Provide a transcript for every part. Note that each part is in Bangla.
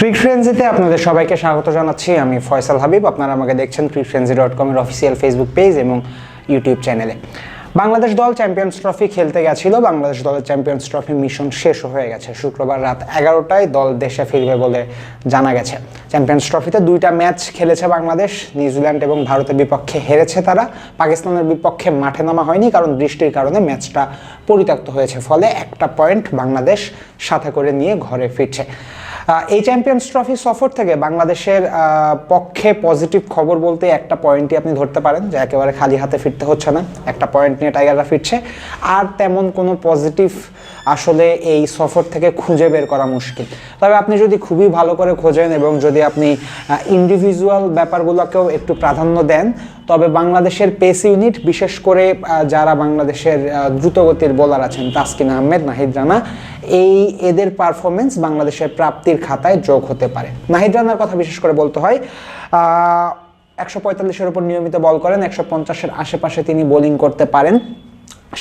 ক্রিক ফ্রেন্সিতে আপনাদের সবাইকে স্বাগত জানাচ্ছি। আমি ফয়সাল হাবিব, আপনারা আমাকে দেখছেন ক্রিক ফ্রেন্সি ডট কমের অফিসিয়াল ফেসবুক পেজ এবং ইউটিউব চ্যানেলে বাংলাদেশ দল চ্যাম্পিয়ন্স ট্রফি খেলতে গেছিল। বাংলাদেশ দলের চ্যাম্পিয়ন্স ট্রফি মিশন শেষ হয়ে গেছে। শুক্রবার রাত এগারোটায় দল দেশে ফিরবে বলে জানা গেছে। চ্যাম্পিয়ন্স ট্রফিতে দুইটা ম্যাচ খেলেছে বাংলাদেশ। নিউজিল্যান্ড এবং ভারতের বিপক্ষে হেরেছে তারা। পাকিস্তানের বিপক্ষে মাঠে নামা হয়নি কারণ বৃষ্টির কারণে ম্যাচটা পরিত্যক্ত হয়েছে। ফলে একটা পয়েন্ট বাংলাদেশ সাথে করে নিয়ে ঘরে ফিরছে। এই চ্যাম্পিয়ন্স ট্রফি সফর থেকে বাংলাদেশের পক্ষে পজিটিভ খবর বলতে একটা পয়েন্টই আপনি ধরতে পারেন, যে একেবারে খালি হাতে ফিরতে হচ্ছে না। একটা পয়েন্ট নিয়ে টাইগাররা ফিরছে। আর তেমন কোনো পজিটিভ আসলে এই সফর থেকে খুঁজে বের করা মুশকিল। তবে আপনি যদি খুবই ভালো করে খোঁজেন এবং যদি আপনি ইন্ডিভিজুয়াল ব্যাপারগুলোকেও একটু প্রাধান্য দেন, তবে বাংলাদেশের পেস ইউনিট বিশেষ করে যারা বাংলাদেশের দ্রুতগতির বোলার আছেন, তাসকিন আহমেদ, নাহিদ রানা, এই এদের পারফরমেন্স বাংলাদেশের প্রাপ্তির খাতায় যোগ হতে পারে। নাহিদ রানার কথা বিশেষ করে বলতে হয় একশো পঁয়তাল্লিশের উপর নিয়মিত বল করেন, একশো পঞ্চাশের আশেপাশে তিনি বোলিং করতে পারেন।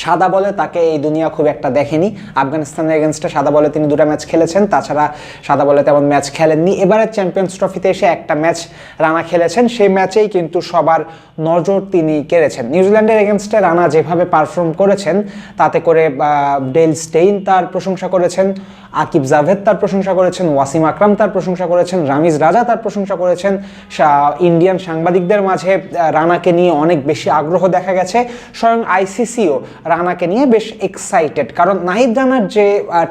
সাদা বলে তাকে এই দুনিয়া খুব একটা দেখেনি। আফগানিস্তানের এগেনস্টে সাদা বলে তিনি দুটো ম্যাচ খেলেছেন, তাছাড়া সাদা বলে তেমন ম্যাচ খেলেননি। এবারে চ্যাম্পিয়ন্স ট্রফিতে এসে একটা ম্যাচ রানা খেলেছেন, সেই ম্যাচেই কিন্তু সবার নজর তিনি কেড়েছেন। নিউজিল্যান্ডের এগেনস্টে রানা যেভাবে পারফর্ম করেছেন, তাতে করে ডেল স্টেইন তার প্রশংসা করেছেন আকিব জাভেদ তার প্রশংসা করেছেন ওয়াসিম আকরাম তার প্রশংসা করেছেন রামিজ রাজা তার প্রশংসা করেছেন। ইন্ডিয়ান সাংবাদিকদের মাঝে রানাকে নিয়ে অনেক বেশি আগ্রহ দেখা গেছে। স্বয়ং আইসিসিও রানাকে নিয়ে বেশ এক্সাইটেড কারণ নাহিদ রানার যে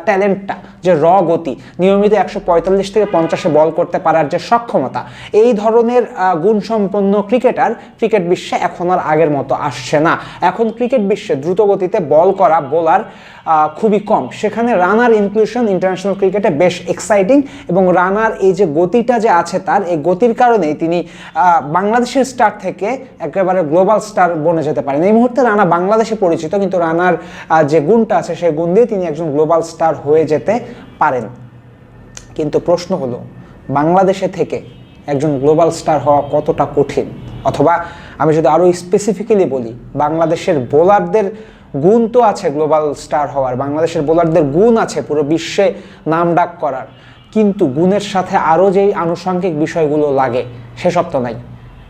ট্যালেন্টটা যে র গতি, নিয়মিত একশো পঁয়তাল্লিশ থেকে পঞ্চাশে বল করতে পারার যে সক্ষমতা, এই ধরনের গুণসম্পন্ন ক্রিকেটার ক্রিকেট বিশ্বে এখন আর আগের মতো আসছে না। এখন ক্রিকেট বিশ্বে দ্রুত গতিতে বল করা বোলার খুবই কম। সেখানে রানার ইনক্লুশন ইন্টারন্যাশনাল ক্রিকেটে বেশ এক্সাইটিং এবং রানার এই যে গতিটা যে আছে তার, এই গতির কারণেই তিনি বাংলাদেশের স্টার থেকে একেবারে গ্লোবাল স্টার বনে যেতে পারেন। এই মুহূর্তে রানা বাংলাদেশে পরিচিত, কিন্তু রানার যে গুণটা আছে সেই গুণ দিয়ে তিনি একজন গ্লোবাল স্টার হয়ে যেতে পারেন। কিন্তু প্রশ্ন হলো, বাংলাদেশে থেকে একজন গ্লোবাল স্টার হওয়া কতটা কঠিন? অথবা আমি যদি আরও স্পেসিফিক্যালি বলি, বাংলাদেশের বোলারদের গুণ তো আছে গ্লোবাল স্টার হওয়ার, বাংলাদেশের বোলারদের গুণ আছে পুরো বিশ্বে নাম ডাক করার। কিন্তু গুণের সাথে আরও যেই আনুষঙ্গিক বিষয়গুলো লাগে, সেসব তো নাই।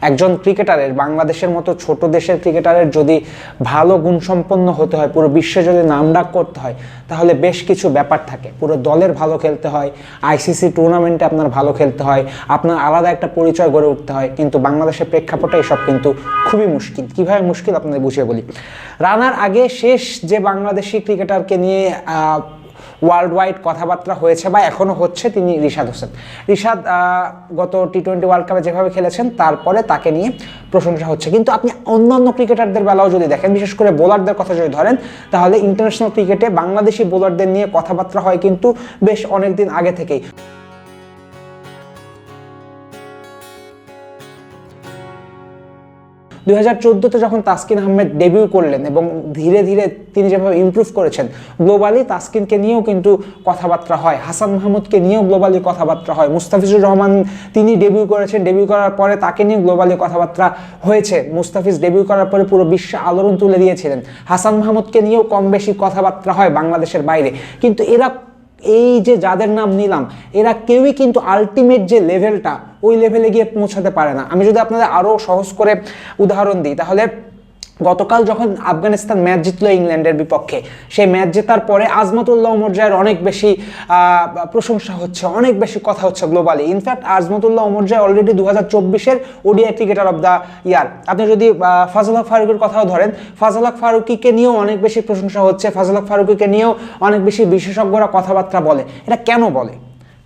একজন ক্রিকেটারের, বাংলাদেশের মতো ছোট দেশের ক্রিকেটারের যদি ভালো গুণসম্পন্ন হতে হয়, পুরো বিশ্বে যদি নামডাক করতে হয়, তাহলে বেশ কিছু ব্যাপার থাকে। পুরো দলের ভালো খেলতে হয়, আইসিসি টুর্নামেন্টে আপনার ভালো খেলতে হয়, আপনার আলাদা একটা পরিচয় গড়ে উঠতে হয়, কিন্তু বাংলাদেশের প্রেক্ষাপটে এসব কিন্তু খুবই মুশকিল। কীভাবে মুশকিল? আপনাদের বুঝিয়ে বলি। রানার আগে শেষ যে বাংলাদেশি ক্রিকেটারকে নিয়ে ওয়ার্ল্ড ওয়াইড কথাবার্তা হয়েছে বা এখনও হচ্ছে তিনি রিশাদ হোসেন। রিশাদ গত টি টোয়েন্টি ওয়ার্ল্ড কাপে যেভাবে খেলেছেন, তারপরে তাকে নিয়ে প্রশংসা হচ্ছে। কিন্তু আপনি অন্যান্য ক্রিকেটারদের বেলাও যদি দেখেন, বিশেষ করে বোলারদের কথা যদি ধরেন, তাহলে ইন্টারন্যাশনাল ক্রিকেটে বাংলাদেশি বোলারদের নিয়ে কথাবার্তা হয় কিন্তু বেশ অনেকদিন আগে থেকেই। দুই হাজার চোদ্দোতে যখন তাসকিন আহমেদ ডেবিউ করলেন এবং ধীরে ধীরে তিনি যেভাবে ইমপ্রুভ করেছেন গ্লোবালি তাসকিনকে নিয়েও কিন্তু কথাবার্তা হয়, হাসান মাহমুদকে নিয়েও গ্লোবালি কথাবার্তা হয়, মুস্তাফিজুর রহমান তিনি ডেবিউ করেছেন ডেবিউ করার পরে তাকে নিয়ে গ্লোবালি কথাবার্তা হয়েছে, মুস্তাফিজ ডেবিউ করার পরে পুরো বিশ্বে আলোড়ন তুলে দিয়েছিলেন, হাসান মাহমুদকে নিয়েও কম বেশি কথাবার্তা হয় বাংলাদেশের বাইরে, কিন্তু এরা এই যে যাদের নাম নিলাম, এরা কেউই কিন্তু আলটিমেট যে লেভেলটা ওই লেভেলে গিয়ে পৌঁছাতে পারে না। আমি যদি আপনাদের আরও সহজ করে উদাহরণ দিই, তাহলে গতকাল যখন আফগানিস্তান ম্যাচ জিতলো ইংল্যান্ডের বিপক্ষে, সেই ম্যাচ জেতার পরে আজমতুল্লাহ ওমরজায়ের অনেক বেশি প্রশংসা হচ্ছে, অনেক বেশি কথা হচ্ছে globally in fact Azmatullah Omarzai already দু হাজার চব্বিশের ODI cricketer of the year আপনি যদি ফাজল হক ফারুকের কথাও ধরেন, ফাজল হক ফারুকিকে নিয়েও অনেক বেশি প্রশংসা হচ্ছে, ফাজল হক ফারুকিকে নিয়েও অনেক বেশি বিশেষজ্ঞরা কথাবার্তা বলে। এটা কেন বলে?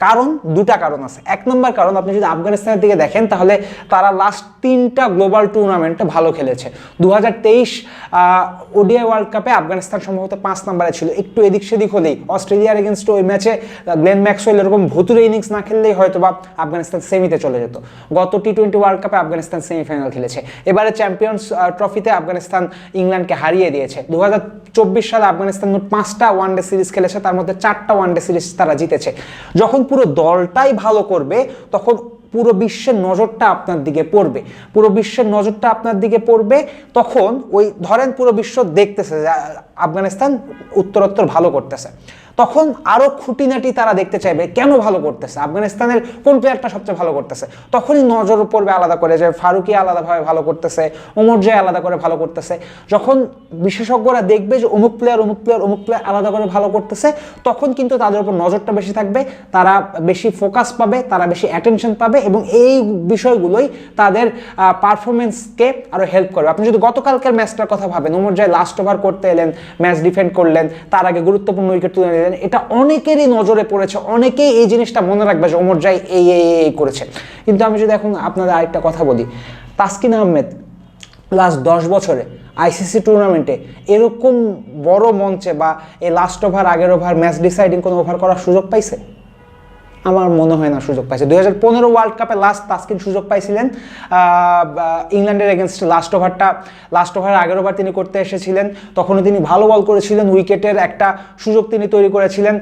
কারণ, দুটা কারণ আছে। এক নম্বর কারণ, আপনি যদি আফগানিস্তানের দিকে দেখেন, তাহলে তারা লাস্ট তিনটা গ্লোবাল টুর্নামেন্টে ভালো খেলেছে। দু হাজার তেইশ ওডিআই ওয়ার্ল্ড কাপে আফগানিস্তান সম্ভবত পাঁচ নম্বরে ছিল। একটু এদিক সেদিক হলেই, অস্ট্রেলিয়ার এগেনস্ট ওই ম্যাচে গ্লেন ম্যাক্সওয়েল এরকম ভুতুরে ইনিংস না খেললেই হয়তো বা আফগানিস্তান সেমিতে চলে যেত। গত টি টোয়েন্টি ওয়ার্ল্ড কাপে আফগানিস্তান সেমিফাইনাল খেলেছে। এবারে চ্যাম্পিয়ন্স ট্রফিতে আফগানিস্তান ইংল্যান্ডকে হারিয়ে দিয়েছে। দু চব্বিশ সালে আফগানিস্তান মোট পাঁচটা ওয়ানডে সিরিজ খেলেছে, তার মধ্যে চারটা ওয়ানডে সিরিজ তারা জিতেছে। যখন পুরো দলটাই ভালো করবে তখন পুরো বিশ্বের নজরটা আপনার দিকে পড়বে। পুরো বিশ্বের নজরটা আপনার দিকে পড়বে, তখন ওই ধরেন পুরো বিশ্ব দেখতেছে যে, আফগানিস্তান উত্তরোত্তর ভালো করতেছে। তখন আরও খুঁটিনাটি তারা দেখতে চাইবে, কেন ভালো করতেছে? আফগানিস্তানের কোন প্লেয়ারটা সবচেয়ে ভালো করতেছে? তখনই নজর পড়বে আলাদা করে যে ফারুকি আলাদাভাবে ভালো করতেছে, ওমর জয় আলাদা করে ভালো করতেছে। যখন বিশেষজ্ঞরা দেখবে যে, অমুক প্লেয়ার অমুক প্লেয়ার অমুক প্লেয়ার আলাদা করে ভালো করতেছে, তখন কিন্তু তাদের উপর নজরটা বেশি থাকবে, তারা বেশি ফোকাস পাবে, তারা বেশি অ্যাটেনশন পাবে এবং এই বিষয়গুলোই তাদের পারফরমেন্সকে আরও হেল্প করবে। আপনি যদি গতকালকের ম্যাচটার কথা ভাবেন, ওমর জয় লাস্ট ওভার করতে এলেন ম্যাচ ডিফেন্ড করলেন, তার আগে গুরুত্বপূর্ণ উইকেট তুলে নিলেন, এটা অনেকেরই নজরে পড়েছে, অনেকেই এই জিনিসটা মনে রাখবে যে ওমর এই, এই- এই করেছে। কিন্তু আমি যদি এখন আপনাদের আরেকটা কথা বলি, তাসকিন আহমেদ লাস্ট দশ বছরে আইসিসি টুর্নামেন্টে এরকম বড় মঞ্চে বা এই লাস্ট ওভার আগের ওভার ম্যাচ ডিসাইডিং কোনো ওভার করার সুযোগ পাইছে? আমার মনে হয় না সুযোগ পাইছে। দুই হাজার পনেরো ওয়ার্ল্ড কাপে লাস্ট তাসকিন সুযোগ পাইছিলেন। ইংল্যান্ডের এগেনস্ট লাস্ট ওভারটা লাস্ট ওভার আগের ওভার তিনি করতে এসেছিলেন। তখনও তিনি ভালো বল করেছিলেন, উইকেটের একটা সুযোগ তিনি তৈরি করেছিলেন।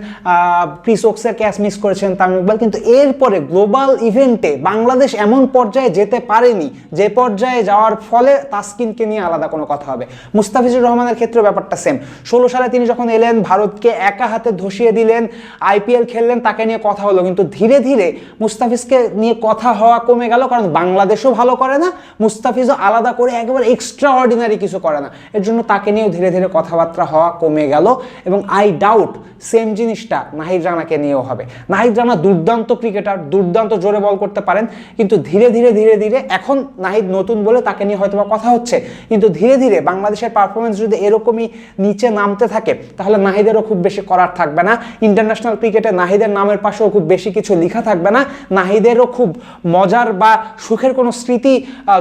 ক্রিস ওক্সের ক্যাচ মিস করেছিলেন তামিম ইকবাল। কিন্তু এরপরে গ্লোবাল ইভেন্টে বাংলাদেশ এমন পর্যায়ে যেতে পারেনি, যে পর্যায়ে যাওয়ার ফলে তাস্কিনকে নিয়ে আলাদা কোনো কথা হবে। মুস্তাফিজুর রহমানের ক্ষেত্রে ব্যাপারটা সেম ষোলো সালে তিনি যখন এলেন, ভারতকে একা হাতে ধসিয়ে দিলেন আইপিএল খেললেন, তাকে নিয়ে কথা হলো। কিন্তু ধীরে ধীরে মুস্তাফিজকে নিয়ে কথা হওয়া কমে গেল, কারণ বাংলাদেশও ভালো করে না, মুস্তাফিজও আলাদা করে একেবারে এক্সট্রা অর্ডিনারি কিছু করে না। এর জন্য তাকে নিয়েও ধীরে ধীরে কথাবার্তা হওয়া কমে গেল এবং আই ডাউট সেম জিনিসটা নাহিদ রানাকে নিয়েও হবে। নাহিদ রানা দুর্দান্ত ক্রিকেটার দুর্দান্ত জোরে বল করতে পারেন, কিন্তু ধীরে ধীরে ধীরে ধীরে এখন নাহিদ নতুন বলে তাকে নিয়ে হয়তো কথা হচ্ছে। কিন্তু ধীরে ধীরে বাংলাদেশের পারফরমেন্স যদি এরকমই নিচে নামতে থাকে, তাহলে নাহিদেরও খুব বেশি করার থাকবে না। ইন্টারন্যাশনাল ক্রিকেটে নাহিদের নামের পাশেও খুব বেশি কিছু লেখা থাকবে না। নাহিদেরও খুব মজার বা সুখের কোনো স্মৃতি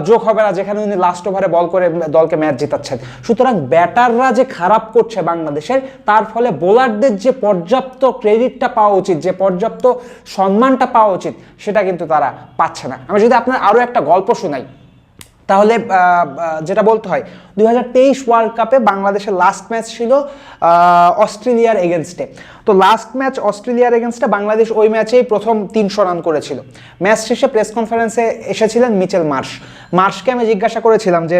যোগ হবে না যেখানে উনি লাস্ট ওভারে বল করে, দলকে ম্যাচ জিতাচ্ছেন। সুতরাং ব্যাটাররা যে খারাপ করছে বাংলাদেশের, তার ফলে বোলারদের যে পর্যাপ্ত ক্রেডিটটা পাওয়া উচিত, যে পর্যাপ্ত সম্মানটা পাওয়া উচিত, সেটা কিন্তু তারা পাচ্ছে না। আমি যদি আপনার আরও একটা গল্প শোনাই। তাহলে যেটা বলতে হয়, দুই হাজার তেইশ ওয়ার্ল্ড কাপে বাংলাদেশের লাস্ট ম্যাচ ছিল অস্ট্রেলিয়ার এগেনস্টে তো লাস্ট ম্যাচ অস্ট্রেলিয়ার এগেনস্টে বাংলাদেশ ওই ম্যাচেই প্রথম তিনশো রান করেছিল। ম্যাচ শেষে প্রেস কনফারেন্সে এসেছিলেন মিচেল মার্শ। মার্শকে আমি জিজ্ঞাসা করেছিলাম যে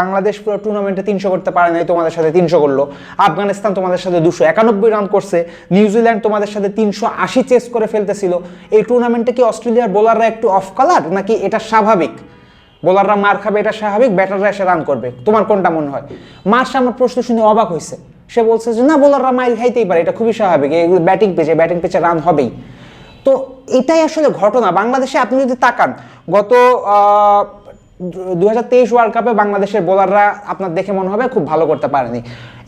বাংলাদেশ পুরো টুর্নামেন্টে তিনশো করতে পারে নাই, তোমাদের সাথে তিনশো করল। আফগানিস্তান তোমাদের সাথে দুশো একানব্বই রান করছে। নিউজিল্যান্ড তোমাদের সাথে তিনশো আশি চেস করে ফেলতেছিল। এই টুর্নামেন্টে কি অস্ট্রেলিয়ার বোলাররা একটু অফ কালার নাকি এটা স্বাভাবিক? বোলাররা মার খাবে, এটা স্বাভাবিক ব্যাটাররা এসে রান করবে। তোমার কোনটা মনে হয়? মার্শ আমার প্রশ্ন শুনে অবাক হয়েছে। সে বলছে যে, না বোলাররা মাইল খাইতেই পারে, এটা খুবই স্বাভাবিক এগুলো ব্যাটিং পেচে ব্যাটিং পেচে রান হবেই। তো এটাই আসলে ঘটনা। বাংলাদেশে আপনি যদি তাকান, গত দু হাজার তেইশ ওয়ার্ল্ড কাপে বাংলাদেশের বোলাররা আপনার দেখে মনে হবে খুব ভালো করতে পারেনি।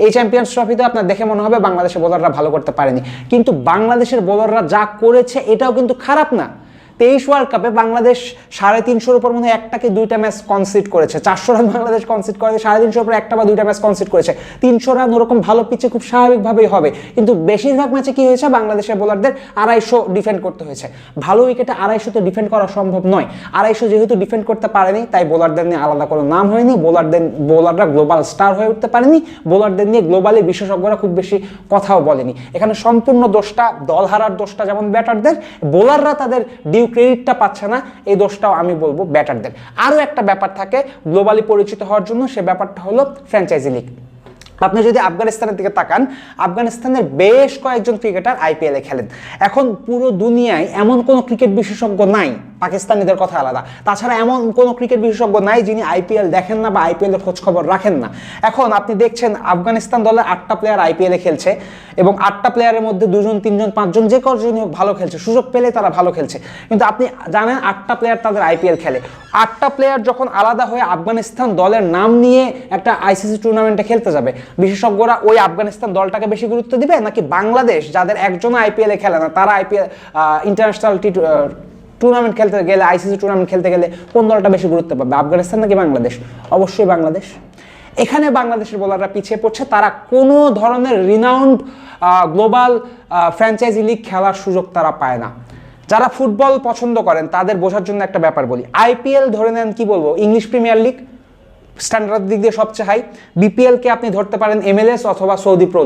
এই চ্যাম্পিয়ন্স ট্রফিতে আপনার দেখে মনে হবে বাংলাদেশের বোলাররা ভালো করতে পারেনি। কিন্তু বাংলাদেশের বোলাররা যা করেছে, এটাও কিন্তু খারাপ না। তেইশ ওয়ার্ল্ড কাপে বাংলাদেশ সাড়ে তিনশোর উপর মনে হয় একটা কি দুইটা ম্যাচ কনসিড করেছে। চারশো রান বাংলাদেশ কনসিড করে সাড়ে তিনশোর উপর একটা বা দুইটা ম্যাচ কনসিড করেছে। তিনশো রান ওরকম ভালো পিচে খুব স্বাভাবিকভাবেই হবে। কিন্তু বেশিরভাগ ম্যাচে কি হয়েছে? বাংলাদেশের বোলারদের আড়াইশো ডিফেন্ড করতে হয়েছে। ভালো উইকেটে আড়াইশো তো ডিফেন্ড করা সম্ভব নয়। আড়াইশো যেহেতু ডিফেন্ড করতে পারেনি, তাই বোলারদের নিয়ে আলাদা কোনো নাম হয়নি। বোলারদের বোলাররা গ্লোবাল স্টার হয়ে উঠতে পারেনি। বোলারদের নিয়ে গ্লোবালি বিশেষজ্ঞরা খুব বেশি কথাও বলেনি। এখানে সম্পূর্ণ দোষটা, দল হারার দোষটা যেমন ব্যাটারদের বোলাররা তাদের ডিউ ক্রেডিটটা পাচ্ছে না, এই দোষটাও আমি বলব ব্যাটারদের আরও একটা ব্যাপার থাকে গ্লোবালি পরিচিত হওয়ার জন্য সে ব্যাপারটা হলো ফ্র্যাঞ্চাইজি লিগ আপনি যদি আফগানিস্তানের দিকে তাকান, আফগানিস্তানের বেশ কয়েকজন ক্রিকেটার আইপিএলে খেলেন। এখন পুরো দুনিয়ায় এমন কোনো ক্রিকেট বিশেষজ্ঞ নাই, পাকিস্তানিদের কথা আলাদা। তাছাড়া এমন কোনো ক্রিকেট বিশেষজ্ঞ নাই যিনি আইপিএল দেখেন না বা আইপিএল এর খোঁজ খবর রাখেন না। এখন আপনি দেখছেন আফগানিস্তান দলের আটটা প্লেয়ার আইপিএলে খেলছে এবং আটটা প্লেয়ারের মধ্যে দুজন, তিনজন, পাঁচজন যে কজনই হোক ভালো খেলছে। সুযোগ পেলে তারা ভালো খেলছে। কিন্তু আপনি জানেন আটটা প্লেয়ার তাদের আইপিএল খেলে। আটটা প্লেয়ার যখন আলাদা হয়ে আফগানিস্তান দলের নাম নিয়ে একটা আইসিসি টুর্নামেন্টে খেলতে যাবে বিশেষজ্ঞরা ওই আফগানিস্তান দলটাকে বেশি গুরুত্ব দিবে নাকি বাংলাদেশ, যাদের একজন আইপিএলে খেলে না, তারা আইপিএল ইন্টারন্যাশনাল টি টুর্নামেন্ট খেলতে গেলে আইসিসি টুর্নামেন্ট খেলতে গেলে কোন দলটা বেশি গুরুত্ব পাবে, আফগানিস্তান নাকি বাংলাদেশ? অবশ্যই বাংলাদেশ। এখানে বাংলাদেশের বোলাররা পিছিয়ে পড়ছে, তারা কোনো ধরনের রিনাউন্ড গ্লোবাল ফ্র্যাঞ্চাইজি লিগ খেলার সুযোগ তারা পায় না। যারা ফুটবল পছন্দ করেন, তাদের বোঝার জন্য একটা ব্যাপার বলি আইপিএল ধরে নেন কি বলব ইংলিশ প্রিমিয়ার লিগ স্ট্যান্ডার্ড দিক দিয়ে সবচেয়ে হাই বিপিএলকে আপনি ধরতে পারেন এমএলএস অথবা সৌদি প্রো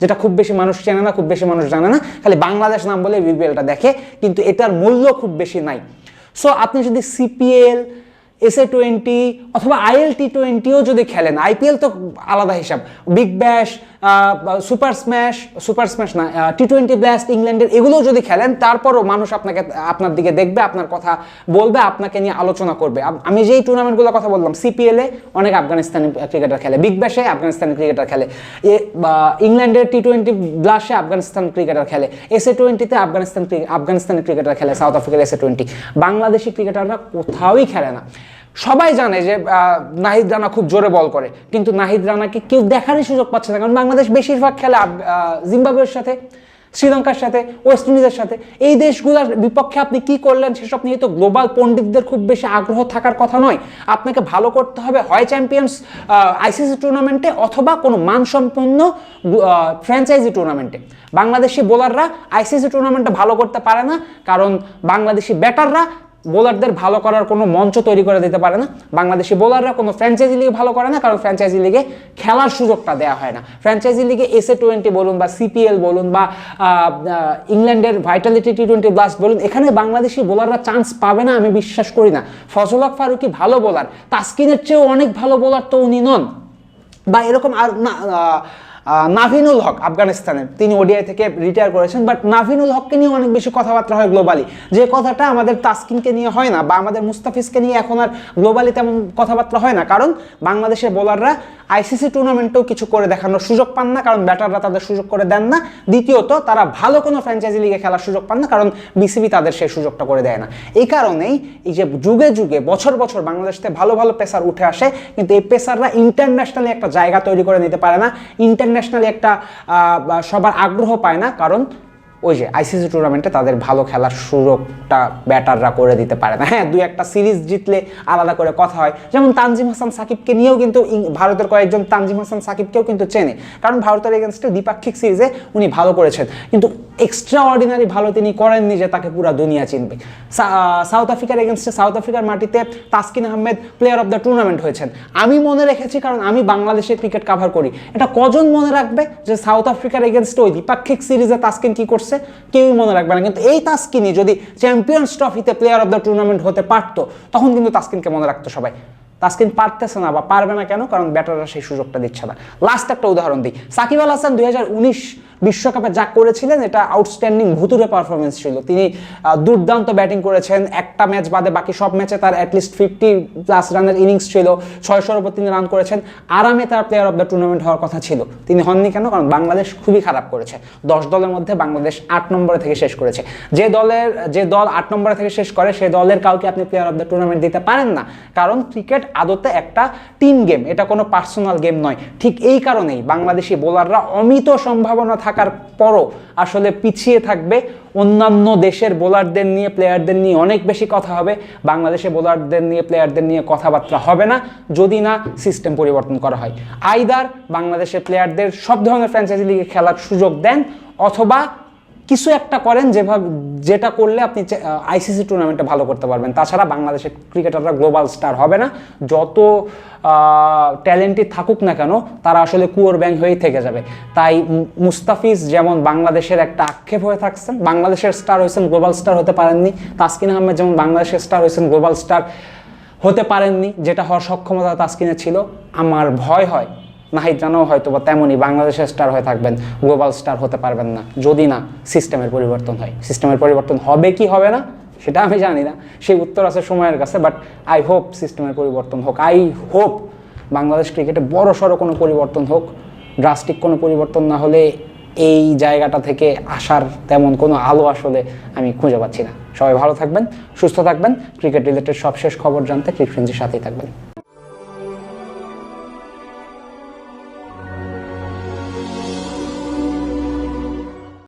যেটা খুব বেশি মানুষ চেনে না, খুব বেশি মানুষ জানে না, খালি বাংলাদেশ নাম বলে বিপিএলটা দেখে, কিন্তু এটার মূল্য খুব বেশি নাই। সো আপনি যদি সিপিএল এসএ টোয়েন্টি অথবা আইএল টি টোয়েন্টিও যদি খেলেন আইপিএল তো আলাদা হিসাব Big Bash Super Smash Super Smash না টি টোয়েন্টি ব্লাস্ট ইংল্যান্ডের এগুলোও যদি খেলেন, তারপরও মানুষ আপনাকে, আপনার দিকে দেখবে, আপনার কথা বলবে, আপনাকে নিয়ে আলোচনা করবে। আমি যেই টুর্নামেন্টগুলোর কথা বললাম সিপিএলে অনেক আফগানিস্তানি ক্রিকেটার খেলে বিগ ব্যাশে আফগানিস্তানি ক্রিকেটার খেলে, এ ইংল্যান্ডের টি টোয়েন্টি ব্লাশে আফগানিস্তান ক্রিকেটার খেলে এসএ টোয়েন্টিতে আফগানিস্তান, আফগানিস্তানি ক্রিকেটার খেলে সাউথ আফ্রিকার এসএ টোয়েন্টি বাংলাদেশি ক্রিকেটাররা কোথাওই খেলে না। সবাই জানে যে নাহিদ রানা খুব জোরে বল করে। কিন্তু নাহিদ রানাকে কেউ দেখারই সুযোগ পাচ্ছে না। কারণ বাংলাদেশ বেশিরভাগ খেলে জিম্বাবুয়ের সাথে, শ্রীলঙ্কার সাথে, ওয়েস্ট ইন্ডিজের সাথে। এই দেশগুলোর বিপক্ষে আপনি কি করলেন সেসব নিয়ে তো গ্লোবাল পণ্ডিতদের খুব বেশি আগ্রহ থাকার কথা নয়। আপনাকে ভালো করতে হবে হয় চ্যাম্পিয়ন্স আইসিসি টুর্নামেন্টে অথবা কোনো মানসম্পন্ন ফ্র্যাঞ্চাইজি টুর্নামেন্টে। বাংলাদেশি বোলাররা আইসিসি টুর্নামেন্টে ভালো করতে পারে না। কারণ বাংলাদেশি ব্যাটাররা বোলারদের ভালো করার কোনো মঞ্চ তৈরি করে দিতে পারে না। বাংলাদেশি বোলাররা কোনো ফ্র্যাঞ্চাইজি লিগে ভালো করে না, কারণ ফ্র্যাঞ্চাইজি লিগে খেলার সুযোগটা দেওয়া হয় না। ফ্র্যাঞ্চাইজি লিগে এসএ টোয়েন্টি বলুন বা সিপিএল বলুন বা ইংল্যান্ডের ভাইটালিটি টি টোয়েন্টি ব্লাস্ট বলুন, এখানে বাংলাদেশি বোলাররা চান্স পাবে না, আমি বিশ্বাস করি না। ফজল হক ফারুকি ভালো বোলার, তাস্কিনের চেয়েও অনেক ভালো বোলার তো উনি নন। বা এরকম আর না নাভিনুল হক আফগানিস্তানের। তিনি ওডিআই থেকে রিটায়ার করেছেন বাট নাভিনুল হককে নিয়ে অনেক বেশি কথাবার্তা হয় গ্লোবালি যে কথাটা আমাদের তাসকিনকে নিয়ে হয় না, বা আমাদের মুস্তাফিজকে নিয়ে এখন আর গ্লোবালি তেমন কথাবার্তা হয় না। কারণ বাংলাদেশের বোলাররা আইসিসি টুর্নামেন্টেও কিছু করে দেখানোর সুযোগ পান না, কারণ ব্যাটাররা তাদের সুযোগ করে দেন না। দ্বিতীয়ত, তারা ভালো কোনো ফ্র্যাঞ্চাইজি লিগে খেলার সুযোগ পান না, কারণ বিসিবি তাদের সেই সুযোগটা করে দেয় না। এই কারণেই এই যে যুগে যুগে, বছর বছর বাংলাদেশ ভালো ভালো পেসার উঠে আসে, কিন্তু এই পেসাররা ইন্টারন্যাশনালি একটা জায়গা তৈরি করে নিতে পারে না। ইন্টারন্যাশনালি একটা আহ, সবার আগ্রহ পায় না। কারণ ওই যে আইসিসি টুর্নামেন্টে তাদের ভালো খেলার সুযোগটা ব্যাটাররা করে দিতে পারে না। হ্যাঁ দুই একটা সিরিজ জিতলে আলাদা করে কথা হয়। যেমন তানজিম হাসান সাকিবকে নিয়েও কিন্তু ভারতের কয়েকজন তানজিম হাসান সাকিবকেও কিন্তু চেনে। কারণ ভারতের এগেনস্টে দ্বিপাক্ষিক সিরিজে উনি ভালো করেছেন। কিন্তু এক্সট্রা অর্ডিনারি ভালো তিনি করেননি যে তাকে পুরো দুনিয়া চিনবে। সাউথ আফ্রিকার এগেনস্টে সাউথ আফ্রিকার মাটিতে Taskin Ahmed player of the tournament হয়েছেন। আমি মনে রেখেছি কারণ আমি বাংলাদেশে ক্রিকেট কাভার করি। এটা কজন মনে রাখবে যে সাউথ আফ্রিকার এগেনস্টে ওই দ্বিপাক্ষিক সিরিজে তাসকিন কি করছে? কেউই মনে রাখবে না। কিন্তু এই তাস্কিনই যদি চ্যাম্পিয়ন্স ট্রফিতে প্লেয়ার অফ দ্য টুর্নামেন্ট হতে পারতো, তখন কিন্তু তাস্কিনকে মনে রাখতো সবাই। তাস্কিন পারতেছে না বা পারবে না কেন? কারণ ব্যাটাররা সেই সুযোগটা দিচ্ছে না। লাস্ট একটা উদাহরণ দিই। সাকিব আল হাসান দুই হাজার উনিশ বিশ্বকাপে যা করেছিলেন, এটা আউটস্ট্যান্ডিং ভুতুরে পারফরমেন্স ছিল। তিনি দুর্দান্ত ব্যাটিং করেছেন, একটা ম্যাচ বাদে বাকি সব ম্যাচে তার অ্যাটলিস্ট ফিফটি প্লাস রানের ইনিংস ছিল, ছয়শোর উপর তিনি রান করেছেন। আরামে তার প্লেয়ার অফ দ্য টুর্নামেন্ট হওয়ার কথা ছিল। তিনি হননি কেন? কারণ বাংলাদেশ খুবই খারাপ করেছে। দশ দলের মধ্যে বাংলাদেশ আট নম্বরে থেকে শেষ করেছে। যে দলের, যে দল আট নম্বরে থেকে শেষ করে, সে দলের কাউকে আপনি প্লেয়ার অফ দ্য টুর্নামেন্ট দিতে পারেন না। কারণ ক্রিকেট আদতে একটা টিম গেম এটা কোনো পার্সোনাল গেম নয়। ঠিক এই কারণেই বাংলাদেশি বোলাররা অমিত সম্ভাবনা থাকার পরও আসলে পিছিয়ে থাকবে। অন্যান্য দেশের বোলারদের নিয়ে প্লেয়ারদের নিয়ে অনেক বেশি কথা হবে। বাংলাদেশের বোলারদের নিয়ে প্লেয়ারদের নিয়ে কথাবার্তা হবে না, যদি না সিস্টেম পরিবর্তন করা হয়। আইদার বাংলাদেশের প্লেয়ারদের সব ধরনের ফ্র্যাঞ্চাইজি লিগে খেলার সুযোগ দেন, অথবা কিছু একটা করেন যেভাবে, যেটা করলে আপনি আইসিসি টুর্নামেন্টে ভালো করতে পারবেন। তাছাড়া বাংলাদেশের ক্রিকেটাররা গ্লোবাল স্টার হবে না। যত ট্যালেন্টেড থাকুক না কেন, তারা আসলে কুয়োর ব্যাং হয়েই থেকে যাবে। তাই মুস্তাফিজ যেমন বাংলাদেশের একটা আক্ষেপ হয়ে থাকছেন, বাংলাদেশের স্টার হয়েছেন গ্লোবাল স্টার হতে পারেননি। তাসকিন আহমেদ যেমন বাংলাদেশের স্টার হয়েছেন গ্লোবাল স্টার হতে পারেননি, যেটা হওয়ার সক্ষমতা তাসকিনের ছিল। আমার ভয় হয় নাহিদ রানাও হয়তো বা তেমনই বাংলাদেশের স্টার হয়ে থাকবেন গ্লোবাল স্টার হতে পারবেন না, যদি না সিস্টেমের পরিবর্তন হয়। সিস্টেমের পরিবর্তন হবে কি হবে না, সেটা আমি জানি না। সেই উত্তর আছে সময়ের কাছে বাট আই হোপ সিস্টেমের পরিবর্তন হোক। আই হোপ বাংলাদেশ ক্রিকেটে বড় সড়ো কোনো পরিবর্তন হোক ড্রাস্টিক কোনো পরিবর্তন না হলে এই জায়গাটা থেকে আসার তেমন কোনো আলো আসলে আমি খুঁজে পাচ্ছি না। সবাই ভালো থাকবেন, সুস্থ থাকবেন, ক্রিকেট রিলেটেড সবশেষ খবর জানতে ক্রিক ফ্রেন্সির সাথেই থাকবেন।